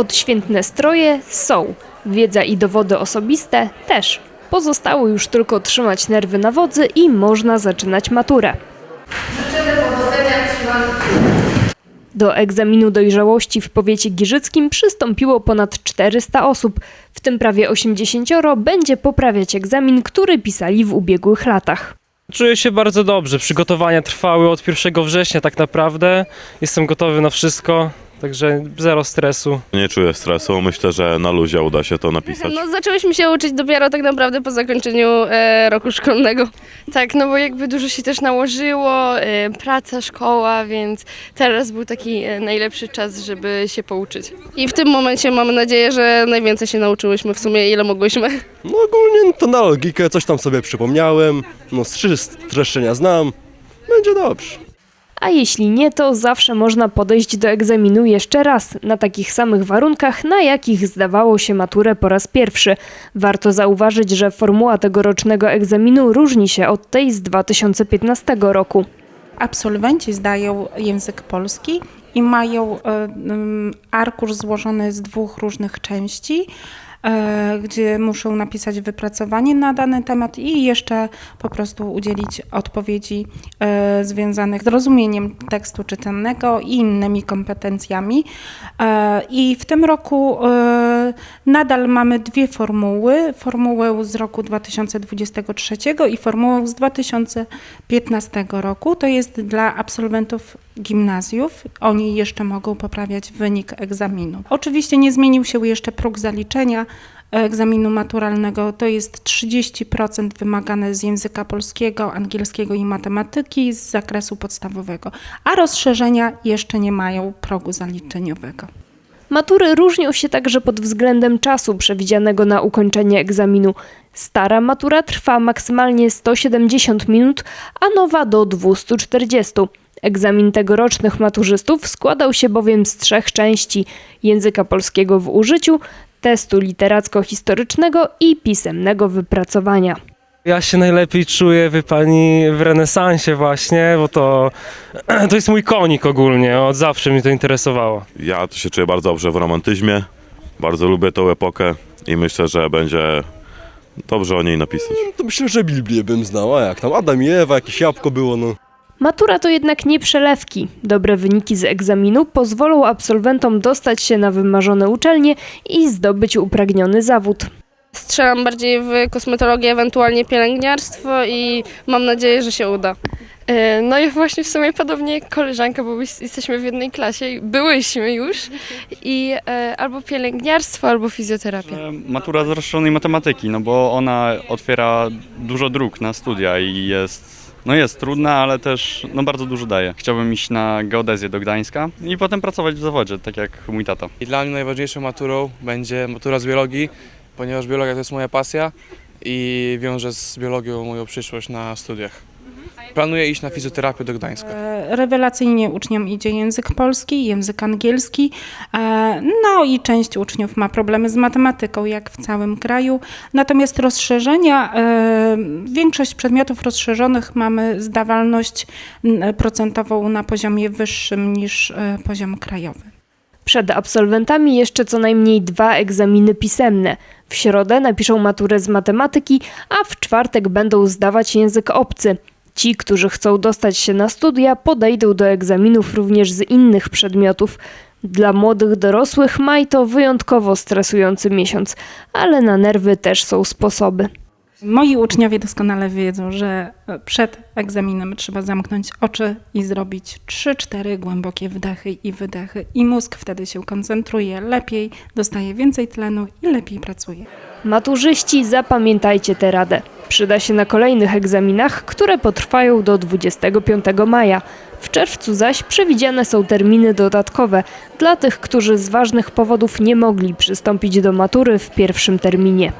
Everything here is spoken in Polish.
Odświętne stroje są, wiedza i dowody osobiste też. Pozostało już tylko trzymać nerwy na wodzy i można zaczynać maturę. Do egzaminu dojrzałości w powiecie giżyckim przystąpiło ponad 400 osób, w tym prawie 80 będzie poprawiać egzamin, który pisali w ubiegłych latach. Czuję się bardzo dobrze. Przygotowania trwały od 1 września tak naprawdę. Jestem gotowy na wszystko, także zero stresu. Nie czuję stresu, myślę, że na luzie uda się to napisać. No zaczęłyśmy się uczyć dopiero tak naprawdę po zakończeniu e, roku szkolnego. Tak, no bo jakby dużo się też nałożyło, e, praca, szkoła, więc teraz był taki e, najlepszy czas, żeby się pouczyć. I w tym momencie mamy nadzieję, że najwięcej się nauczyłyśmy w sumie, ile mogłyśmy. No ogólnie to na logikę coś tam sobie przypomniałem, no z trzy streszczenia znam, będzie dobrze. A jeśli nie, to zawsze można podejść do egzaminu jeszcze raz, na takich samych warunkach, na jakich zdawało się maturę po raz pierwszy. Warto zauważyć, że formuła tegorocznego egzaminu różni się od tej z 2015 roku. Absolwenci zdają język polski i mają e, mm, arkusz złożony z dwóch różnych części, e, gdzie muszą napisać wypracowanie na dany temat i jeszcze po prostu udzielić odpowiedzi e, związanych z rozumieniem tekstu czytanego i innymi kompetencjami. I w tym roku nadal mamy dwie formuły. Formułę z roku 2023 i formułę z 2015 roku. To jest dla absolwentów gimnazjów. Oni jeszcze mogą poprawiać wynik egzaminu. Oczywiście nie zmienił się jeszcze próg zaliczenia egzaminu maturalnego. To jest 30% wymagane z języka polskiego, angielskiego i matematyki z zakresu podstawowego, a rozszerzenia jeszcze nie mają progu zaliczeniowego. Matury różnią się także pod względem czasu przewidzianego na ukończenie egzaminu. Stara matura trwa maksymalnie 170 minut, a nowa do 240. Egzamin tegorocznych maturzystów składał się bowiem z trzech części: języka polskiego w użyciu, testu literacko-historycznego i pisemnego wypracowania. Ja się najlepiej czuję, wie pani, w renesansie właśnie, bo to, to jest mój konik ogólnie, od zawsze mnie to interesowało. Ja to się czuję bardzo dobrze w romantyzmie, bardzo lubię tą epokę i myślę, że będzie dobrze o niej napisać. To myślę, że Biblię bym znał, a jak tam Adam i Ewa, jakieś jabłko było, no. Matura to jednak nie przelewki. Dobre wyniki z egzaminu pozwolą absolwentom dostać się na wymarzone uczelnie i zdobyć upragniony zawód. Strzelam bardziej w kosmetologię, ewentualnie pielęgniarstwo i mam nadzieję, że się uda. E, No i właśnie w sumie podobnie jak koleżanka, bo jesteśmy w jednej klasie, i byłyśmy już i e, albo pielęgniarstwo, albo fizjoterapię. E, Matura z rozszerzonej matematyki, no bo ona otwiera dużo dróg na studia i jest, no jest trudna, ale też no bardzo dużo daje. Chciałbym iść na geodezję do Gdańska i potem pracować w zawodzie, tak jak mój tata. I dla mnie najważniejszą maturą będzie matura z biologii, ponieważ biologia to jest moja pasja i wiąże z biologią moją przyszłość na studiach. Planuję iść na fizjoterapię do Gdańska. E, Rewelacyjnie uczniom idzie język polski, język angielski, e, no i część uczniów ma problemy z matematyką, jak w całym kraju. Natomiast rozszerzenia, e, większość przedmiotów rozszerzonych mamy zdawalność procentową na poziomie wyższym niż poziom krajowy. Przed absolwentami jeszcze co najmniej dwa egzaminy pisemne. W środę napiszą maturę z matematyki, a w czwartek będą zdawać język obcy. Ci, którzy chcą dostać się na studia, podejdą do egzaminów również z innych przedmiotów. Dla młodych dorosłych maj to wyjątkowo stresujący miesiąc, ale na nerwy też są sposoby. Moi uczniowie doskonale wiedzą, że przed egzaminem trzeba zamknąć oczy i zrobić 3-4 głębokie wdechy i wydechy, i mózg wtedy się koncentruje lepiej, dostaje więcej tlenu i lepiej pracuje. Maturzyści, zapamiętajcie tę radę. Przyda się na kolejnych egzaminach, które potrwają do 25 maja. W czerwcu zaś przewidziane są terminy dodatkowe dla tych, którzy z ważnych powodów nie mogli przystąpić do matury w pierwszym terminie.